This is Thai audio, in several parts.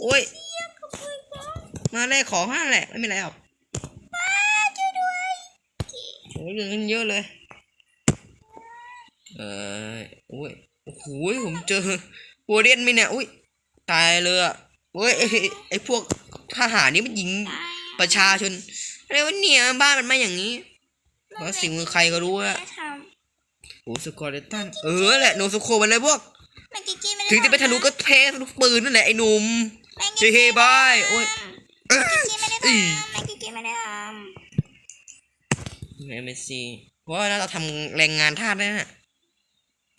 โอ้ยมาแลกของห้าแหละไม่มีอะไรหรอกช่วยด้วยโอ้ยเงินเยอะเลย เออโอ้ยโอ้โหผมเจอวัวเดียนไหมเนี่ยอุ้ยตายเลยอะโอ้ยไอ้ไอ้พวกทหารนี่มันยิงตายประชาชนอะไรวะเนี่ยบ้านมันมาอย่างนี้เพราะสิ่งมือใครก็รู้อะไม่ได้ทโอ้สกอร์เลตันเออแหละโนสโคมันเลยพวกำแม่กิ๊กกี้ไม่ได้ถึงจะไปทะลุก็แพ้ทุกปืนนั่นแหละไอ้หนุ่ม แม่กิ๊กเฮ้กี้ยบายโอ้ยแม่กิ๊กกี้ไม่ได้ทอีำแม่กิ๊กกี้ไม่ได้ทเอ็มเอสซีเพราะว่าเราทำแรงงานทาสได้น่ะ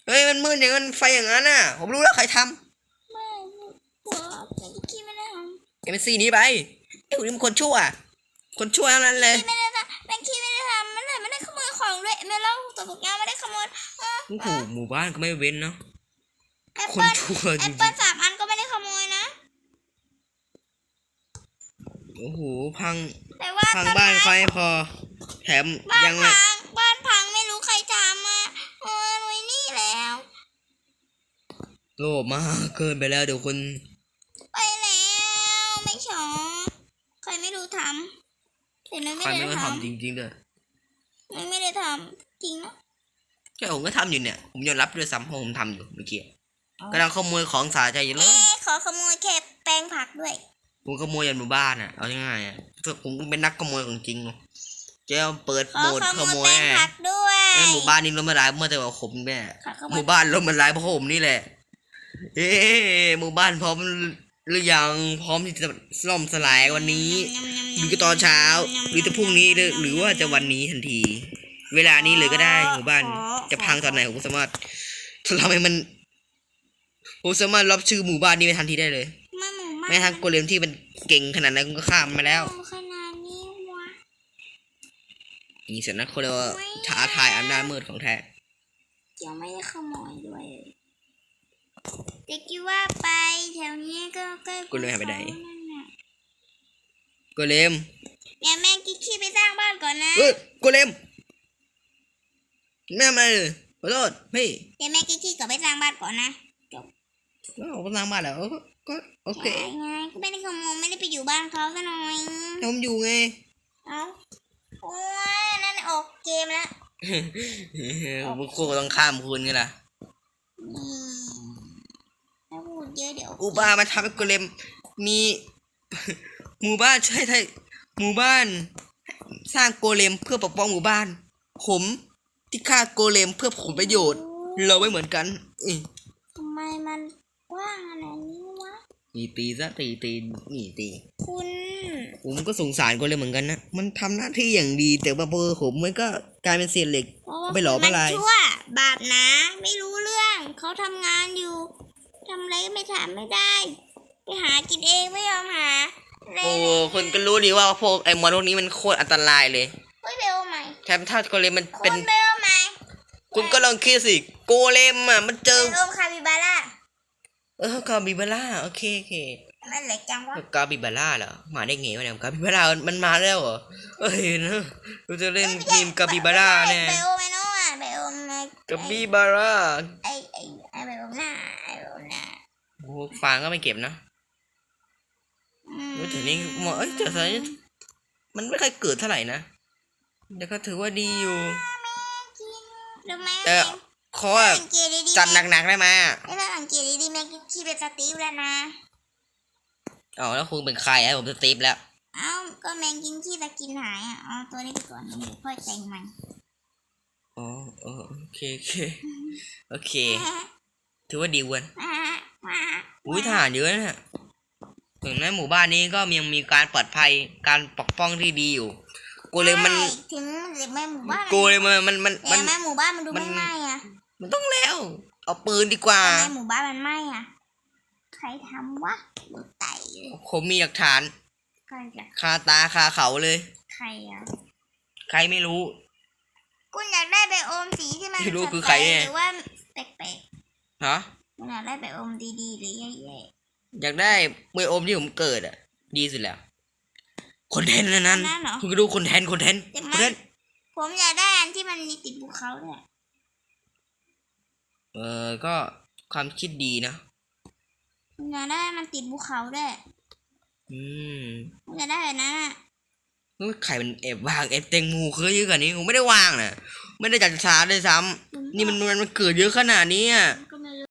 เฮ้ยมันมืดอย่างนั้นไฟอย่างนั้นน่ะ ผมรู้แล้วใครทำไม่หัวแม่กิ๊กกี้ไม่ได้ทำเอ็มเอสซีนี้ไปไอ้คนนี้มันคนชั่ว คนชั่วทั้งนั้นเลยำไม่ได้ทำแม่กิ๊กกี้ไม่ได้ทำมันเลยไม่ได้ขโมยของด้วยแม่เล่าตัวพวกนี้ไม่ได้ขโมยเออโอ้โหหมู่บ้านก็ไม่เว้นเนาะแอปคนเปิ้ลชั่วแอจปริงเปิ้ลสามอันก็ไม่ได้ขโมยนะ ๆ โอ้โหพังแต่ว่าพังต้นบ้านไม้ไฟพอ แถมบ้านยังพังบ้านพังไม่รู้ใครทำอะโอ้ยไว้นี่แล้ว โลภมากเกินไปแล้วเดี๋ยวคนไปแล้วไม่ชอบใครไม่รู้ทำแต่นุ้ยใครไม่ไม่ได้มาททำจริงๆเด้อำนุ้ยไม่ได้ทำจริงนะแค่ผมก็ทำอยู่เนี่ย ผมยอมรับด้วยซ้ำเพราะผมทำอยู่เมื่อกี้กำลังขโมยของสาใจอยู่เลเอ๊ยะขอขโมยแค่แปลงผักด้วย ผมขโมยยันหมู่บ้านอะ เอาง่ายๆอะผมเป็นนักขโมยของจริงเนอะเจ้าเปิดขอโหมดขขโมโมยยแปลงแน่ผักด้วยไอ้หมู่บ้านนี้ล้มละลายเมื่อแต่ว่าผมแม่ขอขโมหยมู่บ้านล้มละลายเพราะผมนี่แหละ เอ๊ะหมู่บ้านพร้อมหรือยังพร้อมที่จะล่มสลายวันนี้ หรือก็ตอนเช้า หรือจะพรุ่งนี้หรือหรือว่าจะวันนี้ทันที เวลานี้เลยก็ได้หมู่บ้านจะพังตอนไหนผมก็สามารถทำให้มันผมสามารถรับชื่อหมู่บ้านนี้ไปทันทีได้เลย ไม่หมู่บ้านแม้ทั้งโกเลมที่มันเก่งขนาดนั้นก็ข้ามมาแล้วขนาดนี้วะนี่เสร็จนะเขาเรียกว่าท้าทายอำนาจมืดของแท้ยังไม่ได้ขโมยด้วยแต่คิดว่าไปแถวนี้ก็ใกล้กูเลยหายไปไหนภูเขาน่ะโกเลมเดี๋ยวแม่กิ๊กขี้ไปสร้างบ้านก่อนนะเอ้ยโกเลมไม่ทำอะไรเลยขอโทษพี่เดี๋ยวแม่กิ๊กขี้ก็ไปสร้างบ้านก่อนนะ ก็ผมสร้างบ้านแล้วก็ก็โอเคใช่ไงก็ไม่ได้ขโมยไม่ได้ไปอยู่บ้านเขาซะหน่อยแต่ผมอยู่ไงเอ้าโอ้ยนั่นออกเกมแล้วพวกคู่ต้องข้ามคุณกันล่ะอืมถ้าพูดเยอะเดี๋ยวอุบามาทำให้โกเลมมีหมู่บ้านใช่ใช่หมู่บ้าน สร้างโกเลมเพื่อปกป้องหมู่บ้าน ผมที่ฆ่าโกเลมเพื่อผลประโยชน์ เราไม่เหมือนกันอีทำไมมันก ว้างขนาดนี้วะนี่ตีซะตีตีนี่ตี คุณผมก็สงสารโกเลมเหมือนกันนะ มันทำหน้าที่อย่างดีแต่ว่าเบอร์ผมมันก็กลายเป็นเศษเหล็ก เพราะว่าไปหลอมมันอะไรชั่ว บาปนะ ไม่รู้เรื่องเขาทำงานอยู่ทำอะไรก็ไม่ถามไม่ได้ ไปหากินเองไม่ยอมหาเลยโอ้คนก็รู้ดีว่าพวกไอ้มอนพวกนี้มันโคตรอันตรายเลยเฮ้ยเบลใหม่แถมถ้าโกเลมมันคุเป็น ณเบลใหม่คุณก็ลองคิดสิโกเลมอะมันเจเบอลคาบิบาร่า เออกาบิบาร่าโอเคโอเคมันเล็กจังวะกาบิบาร่าเหรอมาได้ไงวะเนี่ยกาบิบาร่ามันมาแล้วเหรอเอ้ยนะเราจะเล่นทีมกาบิบาร่าแน่เบลไม่รู้อะเบลนะกาบิบาร่าไอไอไอเบลหน้าไอเบลหน้าโอ้ฟางก็ไม่เก็บนะอืมเว้ยแต่นี่มองเอ้ยแต่ตอนนี้มันไม่ค่อยเกิดเท่าไหร่นะแต่ก็ถือว่าดีอยู่รู้ไหมแต่ขอแบบสังเกตดีๆจัดหนักๆได้ไหม อะไม่ต้องสังเกตดีๆแม่กิ๊กขี้เป็นสตีฟแล้วนะอ๋อแล้วคุณเป็นใครอะผมสตีฟแล้ว เอ้าก็แมงกินขี้ตะกินหายอะเอาตัวนี้ไปก่อนเดี๋ยวค่อยแต่งมันอ๋อเออโอเคโอเคโอเค ถือว่าดีเว้ยอุ้ยทหารเยอะนะถึงแม้หมู่บ้านนี้ก็ยังมีการปลอดภัยการปกป้องที่ดีอยู่โกเลมมันใช่ถึงเด็กแม่หมู่บ้านโกเลมมันมันมันมัแต่นแม่หมู่บ้านมันดูมันไม่ไหม้อะมันต้องแล้ว เอาปืนดีกว่าแต่แม่หมู่บ้านมันไหม้อะ ใครทำวะดูไตเลยผมมีหลักฐานใครจะคาตาคาเขาเลย ใครอะ ใครไม่รู้ คุณอยากได้ไบโอมสีที่มันไม่รู้คือใครเนี่ย หรือว่าแปลกฮะๆคุณอยากได้ไบโอมดีๆหรือแย่อยากได้เมื่ออมที่ผมเกิดอะ ดีสุดแล้วคนแทนนะๆนั้นนั่นเหรอ คุณก็ดูคนแทนคนแทนแต่คมันนแทนผมอยากได้อันที่มันมีติดภูเขาเนี่ย เออก็ความคิดดีนะมึงอยากได้มันติดภูเขาด้วยอืมมึงอยากได้แบบนั้นอะเฮ้ยใครมันแอบวางแอบเต็งหมูเคยเยอะกว่านี้ผมไม่ได้วางนะไม่ได้จัดฉากเลยซ้ำนี่มันมันมันเกิดเยอะขนาดนี้อะม